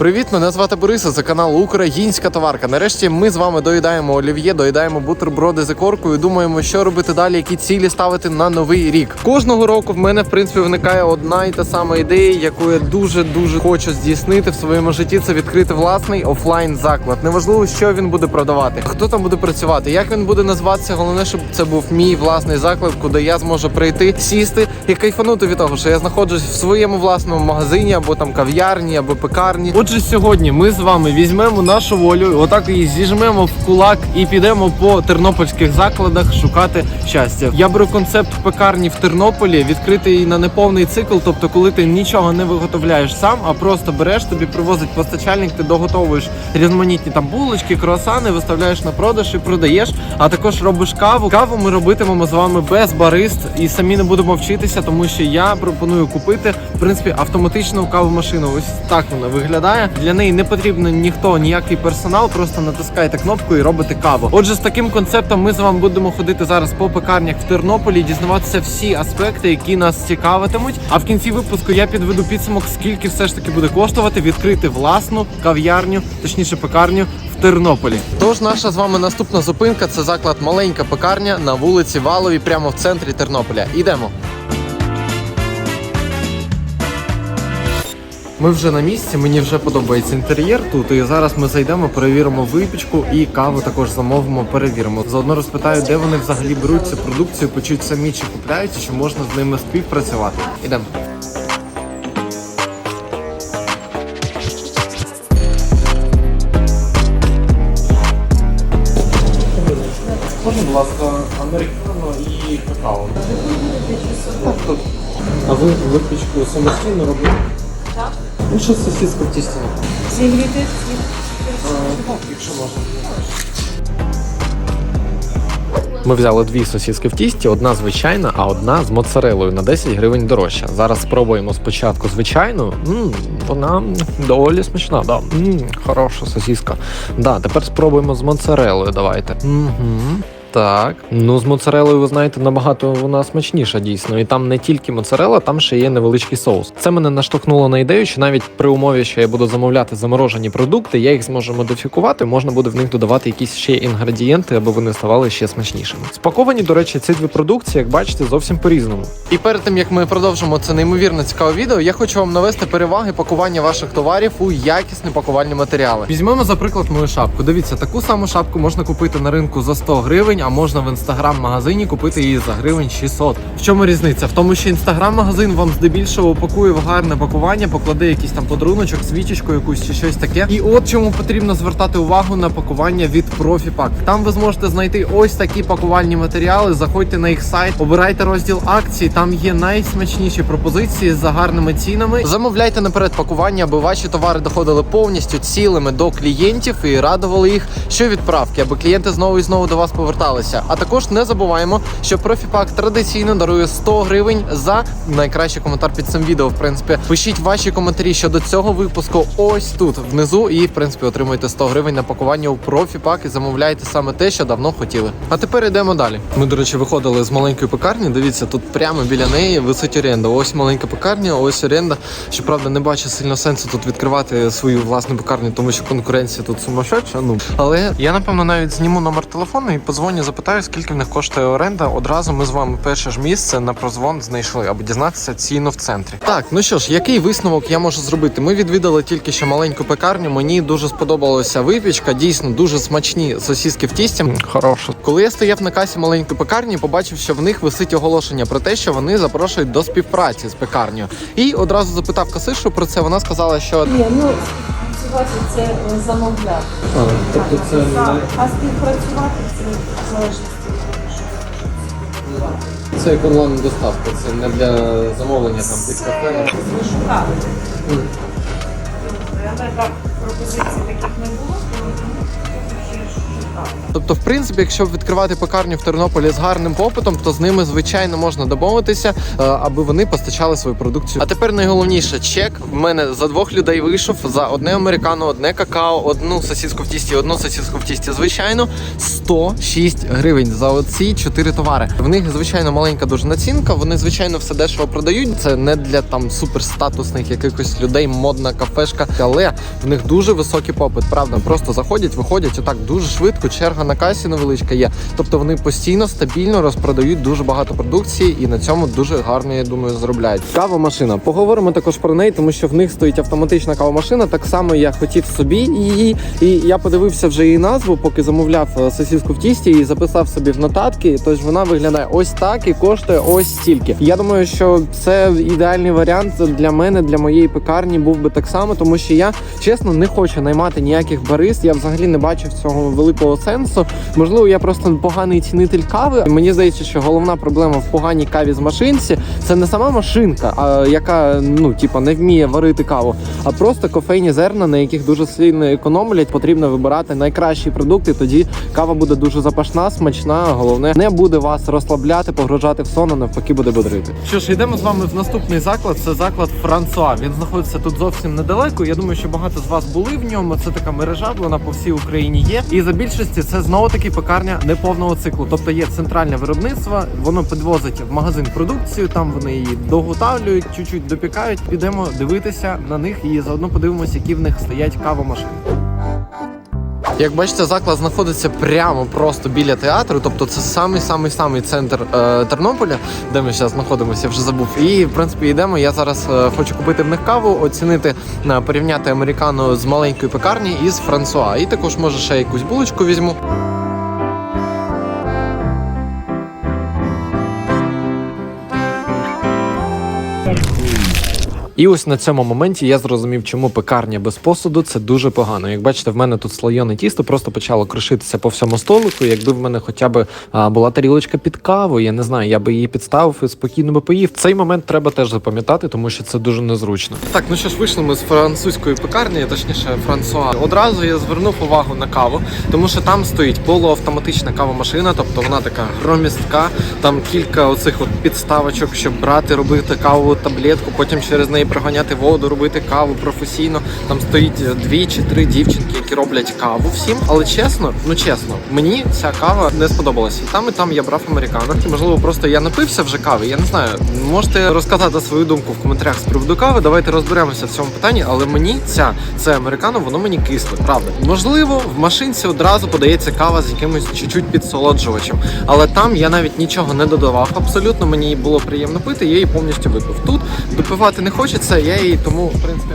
Привіт, мене звати Бориса. Це канал Українська товарка. Нарешті ми з вами доїдаємо олів'є, доїдаємо бутерброди з ікоркою. Думаємо, що робити далі, які цілі ставити на новий рік. Кожного року в мене в принципі виникає одна і та сама ідея, яку я дуже дуже хочу здійснити в своєму житті. Це відкрити власний офлайн заклад. Неважливо, що він буде продавати, хто там буде працювати, як він буде називатися. Головне, щоб це був мій власний заклад, куди я зможу прийти, сісти і кайфанути від того, що я знаходжусь в своєму власному магазині або там кав'ярні, або пекарні. Отже, сьогодні ми з вами візьмемо нашу волю, отак її зіжмемо в кулак і підемо по тернопільських закладах шукати щастя. Я беру концепт пекарні в Тернополі, відкрити її на неповний цикл, тобто, коли ти нічого не виготовляєш сам, а просто береш, тобі привозить постачальник, ти доготовуєш різноманітні там булочки, круасани, виставляєш на продаж і продаєш. А також робиш каву. Каву ми робитимемо з вами без барист і самі не будемо вчитися, тому що я пропоную купити в принципі автоматичну кавомашину. Ось так вона виглядає. Для неї не потрібен ніхто, ніякий персонал. Просто натискаєте кнопку і робите каву. Отже, з таким концептом ми з вами будемо ходити зараз по пекарнях в Тернополі, дізнаватися всі аспекти, які нас цікавитимуть. А в кінці випуску я підведу підсумок, скільки все ж таки буде коштувати відкрити власну кав'ярню, точніше пекарню Тернополі. Тож наша з вами наступна зупинка це заклад маленька пекарня на вулиці Валовій, прямо в центрі Тернополя. Ідемо. Ми вже на місці, мені вже подобається інтер'єр тут. І зараз ми зайдемо, перевіримо випічку і каву також замовимо, перевіримо. Заодно розпитаю, де вони взагалі беруть цю продукцію, почуть самі чи купляють, чи можна з ними співпрацювати. Ідемо. Можна, будь ласка, американо і какао. Так, тут. А ви випічку самостійно робите? Так. Ну, що сосиска в тісті? Зігріти якщо можна. Ми взяли дві сосиски в тісті, одна звичайна, а одна з моцарелою на 10 гривень дорожча. Зараз спробуємо спочатку звичайну. м вона доволі смачна, да. м хороша сосиска. Да, тепер спробуємо з моцарелою. Давайте. Угу. Так, ну з моцарелою, ви знаєте, набагато вона смачніша дійсно. І там не тільки моцарела, там ще є невеличкий соус. Це мене наштовхнуло на ідею, що навіть при умові, що я буду замовляти заморожені продукти, я їх зможу модифікувати. Можна буде в них додавати якісь ще інгредієнти, аби вони ставали ще смачнішими. Спаковані, до речі, ці дві продукції, як бачите, зовсім по-різному. І перед тим як ми продовжимо це неймовірно цікаве відео, я хочу вам навести переваги пакування ваших товарів у якісні пакувальні матеріали. Візьмемо за приклад мою шапку. Дивіться, таку саму шапку можна купити на ринку за 100 гривень, а можна в інстаграм-магазині купити її за гривень 600. В чому різниця? В тому, що інстаграм-магазин вам здебільшого упакує в гарне пакування, покладе якийсь там подаруночок, свічечку якусь чи щось таке. І от чому потрібно звертати увагу на пакування від Profipack. Там ви зможете знайти ось такі пакувальні матеріали. Заходьте на їх сайт, обирайте розділ акцій. Там є найсмачніші пропозиції за гарними цінами. Замовляйте наперед пакування, аби ваші товари доходили повністю цілими до клієнтів і радували їх що відправки, аби клієнти знову і знову до вас поверталися. А також не забуваємо, що Profipack традиційно дарує 100 гривень за найкращий коментар під цим відео. В принципі, пишіть ваші коментарі щодо цього випуску ось тут внизу, і в принципі отримуєте 100 гривень на пакування у Profipack і замовляйте саме те, що давно хотіли. А тепер йдемо далі. Ми, до речі, виходили з маленької пекарні. Дивіться, тут прямо біля неї висить оренда. Ось маленька пекарня, ось оренда. Щоправда, не бачу сильно сенсу тут відкривати свою власну пекарню, тому що конкуренція тут сумасшедша. Ну але я напевно навіть зніму номер телефону і позвоню, запитаю, скільки в них коштує оренда. Одразу ми з вами перше ж місце на прозвон знайшли, аби дізнатися ціну в центрі. Так, ну що ж, який висновок я можу зробити? Ми відвідали тільки що маленьку пекарню. Мені дуже сподобалася випічка. Дійсно, дуже смачні сосиски в тісті. Хороше. Коли я стояв на касі маленької пекарні, побачив, що в них висить оголошення про те, що вони запрошують до співпраці з пекарнею. І одразу запитав касиршу про це. Вона сказала, що Ні, ну співпрацювати це е, замовляти. а, тобто це не... а співпрацювати це залежить. це як онлайн доставка. Це не для замовлення там під кафе. Шукали. Але так пропозицій таких не було, тому Тобто, в принципі, якщо відкривати пекарню в Тернополі з гарним попитом, то з ними звичайно можна домовитися, е, аби вони постачали свою продукцію. А тепер найголовніше чек в мене за двох людей вийшов за одне американо, одне какао, одну сосиску в тісті, одну сосиску в тісті. Звичайно, 106 гривень за оці чотири товари. В них звичайно маленька дуже націнка. Вони звичайно все дешево продають. Це не для там суперстатусних якихось людей, модна кафешка, але в них дуже високий попит. Правда, просто заходять, виходять отак дуже швидко. Черга на касі невеличка є. Тобто вони постійно стабільно розпродають дуже багато продукції і на цьому дуже гарно, я думаю, заробляють. Кавомашина. Поговоримо також про неї, тому що в них стоїть автоматична кавомашина. Так само я хотів собі її, і я подивився вже її назву, поки замовляв е, сосиску в тісті і записав собі в нотатки. Тож вона виглядає ось так і коштує ось стільки. Я думаю, що це ідеальний варіант для мене, для моєї пекарні був би так само, тому що я чесно не хочу наймати ніяких барист. Я взагалі не бачив цього великого сенсу. Можливо, я просто поганий цінитель кави. Мені здається, що головна проблема в поганій каві з машинці це не сама машинка, а яка ну типа не вміє варити каву, а просто кофейні зерна, на яких дуже сильно економлять. Потрібно вибирати найкращі продукти. Тоді кава буде дуже запашна, смачна. Головне не буде вас розслабляти, погружати в сон, а навпаки буде бодрити. Що ж, йдемо з вами в наступний заклад. Це заклад Франсуа. Він знаходиться тут зовсім недалеко. Я думаю, що багато з вас були в ньому. Це така мережа, вона по всій Україні є. І за більшості це знову таки пекарня неповного циклу. Тобто є центральне виробництво, воно підвозить в магазин продукцію. Там вони її доготавлюють, чуть-чуть допікають. Підемо дивитися на них і заодно подивимося, які в них стоять кавомашини. Як бачите, заклад знаходиться прямо просто біля театру, тобто це самий самий самий центр е, Тернополя, де ми зараз знаходимося, я вже забув. І в принципі йдемо. Я зараз е, хочу купити в них каву, оцінити, е, порівняти американо з маленької пекарні і з Франсуа. І також може ще якусь булочку візьму. І ось на цьому моменті я зрозумів, чому пекарня без посуду це дуже погано. Як бачите, в мене тут слоєне тісто просто почало кришитися по всьому столику. Якби в мене хоча б була тарілочка під каву, я не знаю, я би її підставив і спокійно би поїв. Цей момент треба теж запам'ятати, тому що це дуже незручно. Так, ну що ж, вийшли ми з французької пекарні, точніше, Франсуа. Одразу я звернув увагу на каву, тому що там стоїть полуавтоматична кавомашина, тобто вона така громістка. Там кілька оцих от підставочок, щоб брати, робити кавову таблетку, потім через неї проганяти воду, робити каву професійно. Там стоїть дві чи три дівчинки, які роблять каву всім. Але чесно, ну чесно, мені ця кава не сподобалася. Там і там я брав американо. Можливо, просто я напився вже кави. Я не знаю. Можете розказати свою думку в коментарях з приводу кави. Давайте розберемося в цьому питанні. Але мені ця це американо, воно мені кисле, правда. Можливо, в машинці одразу подається кава з якимось чуть-чуть підсолоджувачем. Але там я навіть нічого не додавав. Абсолютно мені було приємно пити. Я її повністю випив. Тут допивати не хочеться. Я її тому, в принципі.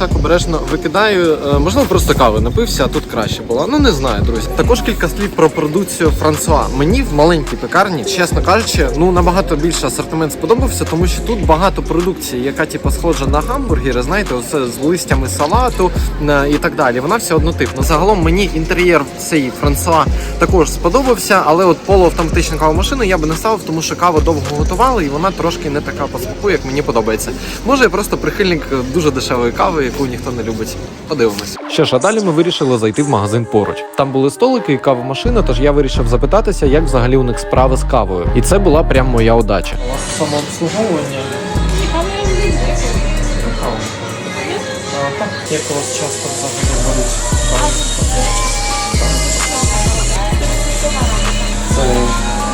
Так обережно викидаю. Е, Можливо, просто кави напився, а тут краще було. Ну не знаю, друзі. Також кілька слів про продукцію Франсуа. Мені в маленькій пекарні, чесно кажучи, ну набагато більше асортимент сподобався, тому що тут багато продукції, яка типу, схожа на гамбургери, знаєте, оце з листями салату е, і так далі. Вона вся однотипна. Загалом мені інтер'єр цієї Франсуа також сподобався, але от полуавтоматичну кавомашину я би не ставив, тому що каву довго готували, і вона трошки не така по смаку, як мені подобається. Може, я просто прихильник дуже дешевої кави, яку ніхто не любить. Подивимось. Що ж, а далі ми вирішили зайти в магазин поруч. Там були столики і кавомашина, тож я вирішив запитатися, як взагалі у них справи з кавою. І це була прям моя удача. У вас самообслуговування. Як у вас часто взагалі беруть? Це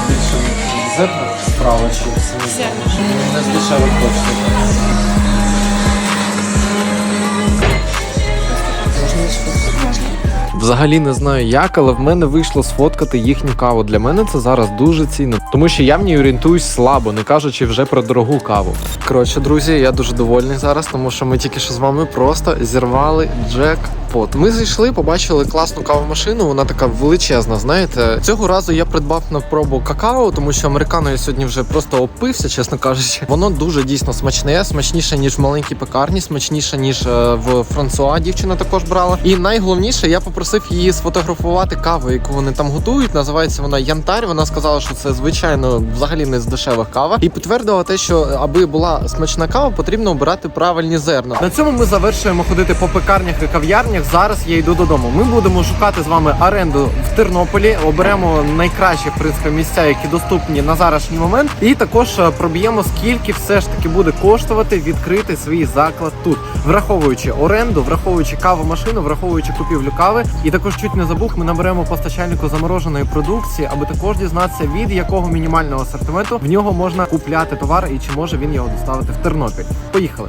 більше зерна справа чи не з дешевих точно. Взагалі не знаю як, але в мене вийшло сфоткати їхню каву. Для мене це зараз дуже цінно, тому що я в ній орієнтуюсь слабо, не кажучи вже про дорогу каву. Коротше, друзі, я дуже довольний зараз, тому що ми тільки що з вами просто зірвали джекпот. Ми зайшли, побачили класну кавомашину. Вона така величезна. Знаєте, цього разу я придбав на пробу какао, тому що американо я сьогодні вже просто опився, чесно кажучи. Воно дуже дійсно смачне, смачніше ніж в маленькій пекарні, смачніше ніж е, в Франсуа. Дівчина також брала. І найголовніше, я попросив її сфотографувати каву, яку вони там готують. Називається вона Янтарь. Вона сказала, що це звичайно взагалі не з дешевих кава, і підтвердила те, що аби була смачна кава, потрібно обирати правильні зерна. На цьому ми завершуємо ходити по пекарнях і кав'ярнях. Зараз я йду додому. Ми будемо шукати з вами оренду в Тернополі. Оберемо найкращі в місця, які доступні на зараз момент. І також е, проб'ємо скільки все ж таки буде коштувати відкрити свій заклад тут, враховуючи оренду, враховуючи кавомашину, враховуючи купівлю кави. І також чуть не забув, ми наберемо постачальнику замороженої продукції, аби також дізнатися від якого мінімального асортименту в нього можна купляти товар і чи може він його доставити в Тернопіль. Поїхали.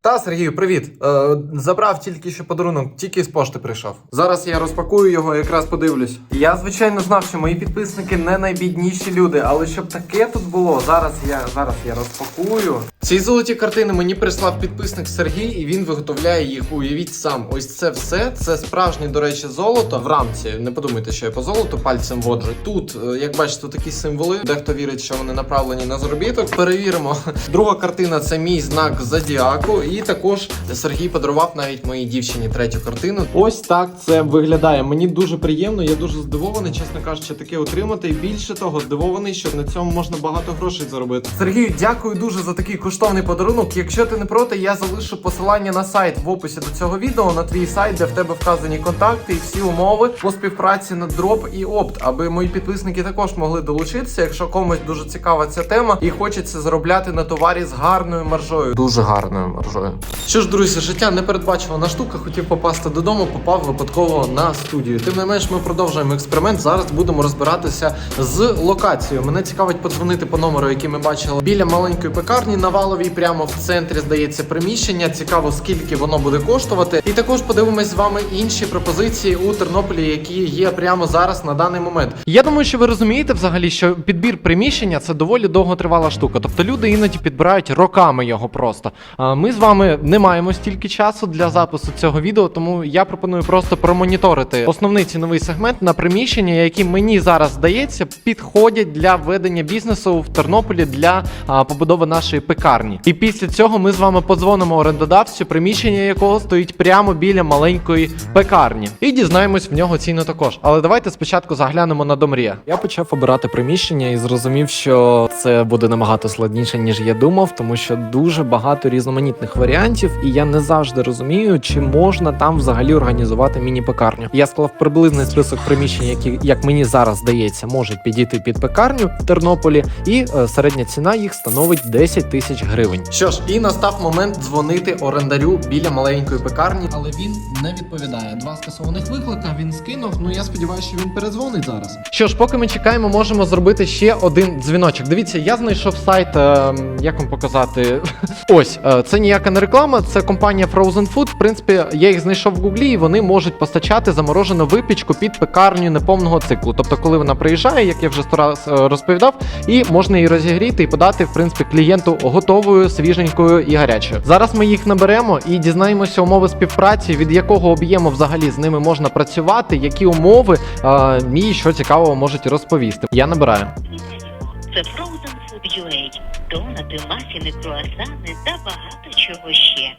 Та Сергію, привіт. Е, забрав тільки що подарунок, тільки з пошти прийшов. Зараз я розпакую його, якраз подивлюсь. Я звичайно знав, що мої підписники не найбідніші люди, але щоб таке тут було, зараз я зараз я розпакую. Ці золоті картини мені прислав підписник Сергій, і він виготовляє їх. Уявіть сам. Ось це все. Це справжнє, до речі, золото в рамці. Не подумайте, що я по золоту пальцем воджу. Тут, е, як бачите, такі символи. Дехто вірить, що вони направлені на заробіток. Перевіримо. Друга картина це мій знак зодіаку. І також Сергій подарував навіть моїй дівчині третю картину. Ось так це виглядає. Мені дуже приємно. Я дуже здивований, чесно кажучи, таке отримати. І більше того, здивований, що на цьому можна багато грошей заробити. Сергію, дякую дуже за такий коштовний подарунок. Якщо ти не проти, я залишу посилання на сайт в описі до цього відео на твій сайт, де в тебе вказані контакти і всі умови по співпраці на дроп і опт, аби мої підписники також могли долучитися, якщо комусь дуже цікава ця тема і хочеться заробляти на товарі з гарною маржою. Дуже гарною маржою. Що ж, друзі, життя непередбачувана штука. Хотів попасти додому, попав випадково на студію. Тим не менш, ми продовжуємо експеримент. Зараз будемо розбиратися з локацією. Мене цікавить подзвонити по номеру, який ми бачили біля маленької пекарні на валовій, прямо в центрі здається приміщення. Цікаво, скільки воно буде коштувати. І також подивимось з вами інші пропозиції у Тернополі, які є прямо зараз на даний момент. Я думаю, що ви розумієте взагалі, що підбір приміщення це доволі довготривала штука. Тобто люди іноді підбирають роками його просто. Ми з вами не маємо стільки часу для запису цього відео, тому я пропоную просто промоніторити основний ціновий сегмент на приміщення, які мені зараз здається підходять для ведення бізнесу в Тернополі для побудови нашої пекарні. І після цього ми з вами подзвонимо орендодавцю, приміщення якого стоїть прямо біля маленької пекарні, і дізнаємось в нього ціну також. Але давайте спочатку заглянемо на Домрія. Я почав обирати приміщення і зрозумів, що це буде набагато складніше ніж я думав, тому що дуже багато різноманітних варіантів, і я не завжди розумію, чи можна там взагалі організувати міні-пекарню. Я склав приблизний список приміщень, які, як мені зараз здається, можуть підійти під пекарню в Тернополі, і е, середня ціна їх становить 10 тисяч гривень. Що ж, і настав момент дзвонити орендарю біля маленької пекарні, але він не відповідає. Два скасованих виклика він скинув. Ну я сподіваюся, що він перезвонить зараз. Що ж, поки ми чекаємо, можемо зробити ще один дзвіночок. Дивіться, я знайшов сайт. е, як вам показати? Ось е, це ніяка не реклама, це компанія Frozen Food. В принципі, я їх знайшов в гуглі, і вони можуть постачати заморожену випічку під пекарню неповного циклу. Тобто, коли вона приїжджає, як я вже сто раз е, розповідав, і можна її розігріти і подати в принципі клієнту готовою, свіженькою і гарячою. Зараз ми їх наберемо і дізнаємося умови співпраці, від якого об'єму взагалі з ними можна працювати, які умови е, мій що цікавого можуть розповісти. Я набираю. Це Frozen Food UA. Донати, мафіни, круасани та багато чого ще.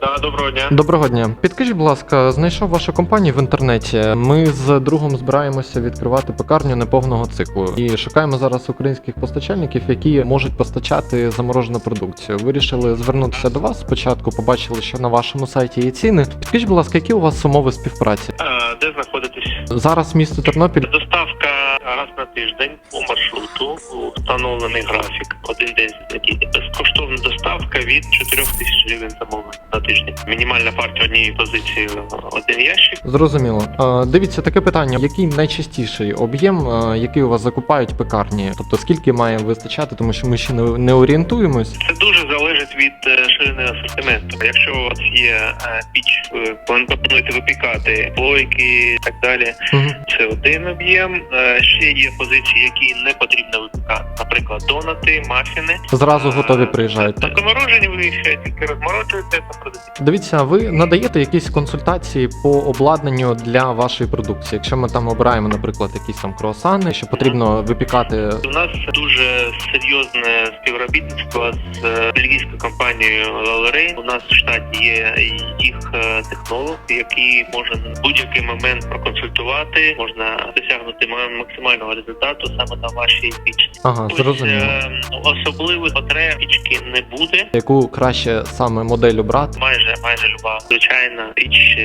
Да, доброго дня. Доброго дня. Підкажіть, будь ласка, знайшов вашу компанію в інтернеті. Ми з другом збираємося відкривати пекарню неповного циклу і шукаємо зараз українських постачальників, які можуть постачати заморожену продукцію. Вирішили звернутися до вас. Спочатку побачили, що на вашому сайті є ціни. Підкажіть, будь ласка, які у вас умови співпраці? А, де знаходитесь? Зараз місто Тернопіль. Доставка раз на тиждень по маршруту, встановлений графік, один день з неділі. Безкоштовна доставка від 4 тисяч гривень замовлень на тиждень. Мінімальна партія однієї позиції один ящик. Зрозуміло. Дивіться, таке питання: який найчастіший об'єм, який у вас закупають пекарні? Тобто скільки має вистачати, тому що ми ще не, орієнтуємось. Це дуже залежить від е, ширини асортименту. Якщо у вас є е, піч, ви плануєте випікати плойки і так далі, Мгм. Це один об'єм. Е, Ще є позиції, які не потрібно випікати. Наприклад, донати, мафіни. Зразу готові приїжджають, так? Заморожені ви ще тільки розморожуєте та продаєте. Дивіться, а ви надаєте якісь консультації по обладнанню для вашої продукції? Якщо ми там обираємо, наприклад, якісь там круасани, що потрібно випікати. У нас дуже серйозне співробітництво з е, бельгійською компанією Lalarein. У нас в штаті є їх е, технолог, який може в будь-який момент проконсультувати. Можна досягнути максимального результату саме на вашій пічці. Ага, зрозуміло. е, особливих потреб під булочки не буде. Яку краще саме модель обрати? Майже майже люба звичайна річ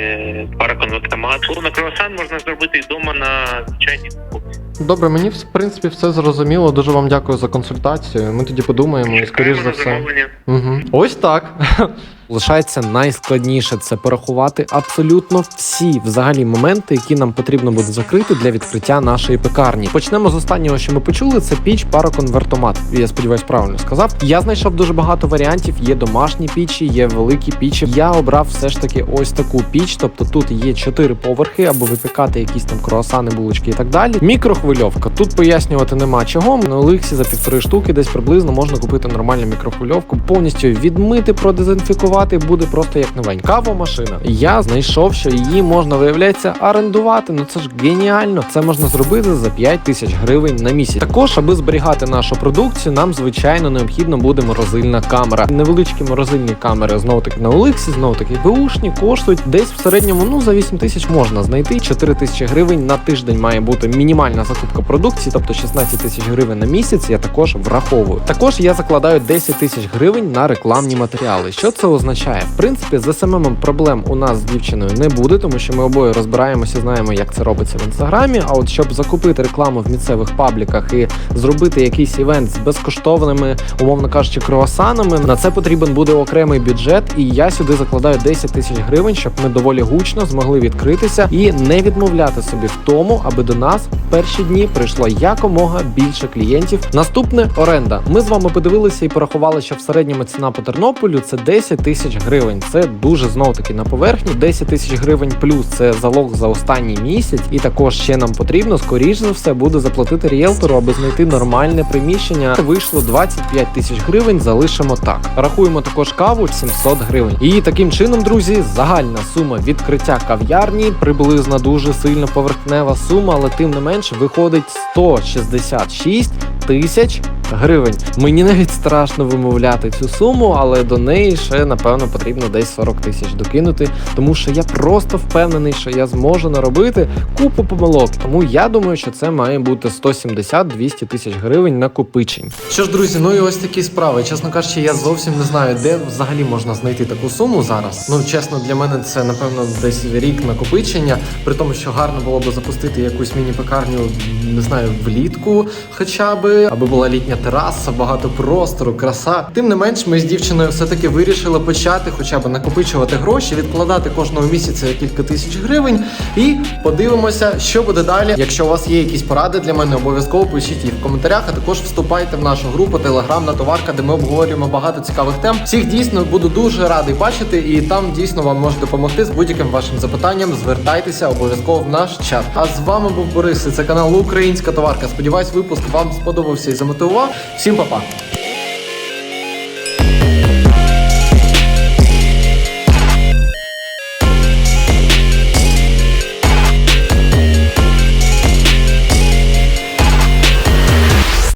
пара параконвектомат. Ну, На круасан можна зробити і вдома на звичайній духовці. Добре, мені в принципі все зрозуміло. Дуже вам дякую за консультацію. Ми тоді подумаємо і скоріш за все. Угу. Ось так. Лишається найскладніше це порахувати абсолютно всі взагалі моменти, які нам потрібно буде закрити для відкриття нашої пекарні. Почнемо з останнього, що ми почули. Це піч пароконвертомат. Я сподіваюсь, правильно сказав. Я знайшов дуже багато варіантів. Є домашні пічі, є великі пічі. Я обрав все ж таки ось таку піч. Тобто тут є чотири поверхи, або випікати якісь там круасани, булочки і так далі. Мікрохвильовка. Тут пояснювати нема чого. На Олексі за півтори штуки десь приблизно можна купити нормальну мікрохвильовку, повністю відмити, продезінфікувати буде просто як новенька. Кавомашина. Я знайшов, що її можна виявляється орендувати. Ну це ж геніально. Це можна зробити за 5 тисяч гривень на місяць. Також, аби зберігати нашу продукцію, нам звичайно необхідно буде морозильна камера. Невеличкі морозильні камери знову таки на Олексі, знову таки беушні, коштують десь в середньому ну за 8 тисяч можна знайти. 4 тисячі гривень на тиждень має бути мінімальна закупка продукції, тобто 16 тисяч гривень на місяць. Я також враховую. Також я закладаю 10 тисяч гривень на рекламні матеріали. Що це означає? В принципі, з СММ проблем у нас з дівчиною не буде, тому що ми обоє розбираємося, знаємо, як це робиться в інстаграмі. А от щоб закупити рекламу в місцевих пабліках і зробити якийсь івент з безкоштовними, умовно кажучи, круасанами, на це потрібен буде окремий бюджет. І я сюди закладаю 10 тисяч гривень, щоб ми доволі гучно змогли відкритися і не відмовляти собі в тому, аби до нас в перші дні прийшло якомога більше клієнтів. Наступне оренда. Ми з вами подивилися і порахували, що в середньому ціна по Тернополю це 10 тисяч гривень. Це дуже знов таки на поверхні. 10 тисяч гривень плюс це залог за останній місяць, і також ще нам потрібно, скоріш за все, буде заплатити ріелтору, аби знайти нормальне приміщення. Вийшло 25 тисяч гривень. Залишимо так. Рахуємо також каву 700 гривень. І таким чином, друзі, загальна сума відкриття кав'ярні приблизно дуже сильно поверхнева сума, але тим не менш виходить 166 тисяч гривень. Мені навіть страшно вимовляти цю суму, але до неї ще напевно потрібно десь 40 тисяч докинути, тому що я просто впевнений, що я зможу наробити купу помилок. Тому я думаю, що це має бути 170-200 тисяч гривень накопичень. Що ж, друзі, ну і ось такі справи. Чесно кажучи, я зовсім не знаю, де взагалі можна знайти таку суму зараз. Ну чесно, для мене це напевно десь рік накопичення, при тому, що гарно було би запустити якусь міні-пекарню, не знаю, влітку, хоча би, аби була літня тераса, багато простору, краса. Тим не менш, ми з дівчиною все-таки вирішили почати хоча б накопичувати гроші, відкладати кожного місяця кілька тисяч гривень, і подивимося, що буде далі. Якщо у вас є якісь поради для мене, обов'язково пишіть їх в коментарях. А також вступайте в нашу групу Телеграмна товарка, де ми обговорюємо багато цікавих тем. Всіх дійсно буду дуже радий бачити, і там дійсно вам можуть допомогти з будь-яким вашим запитанням. Звертайтеся обов'язково в наш чат. А з вами був Борис. і Це канал Українська товарка. Сподіваюсь, випуск вам сподобався і замотивував. Всім па-па!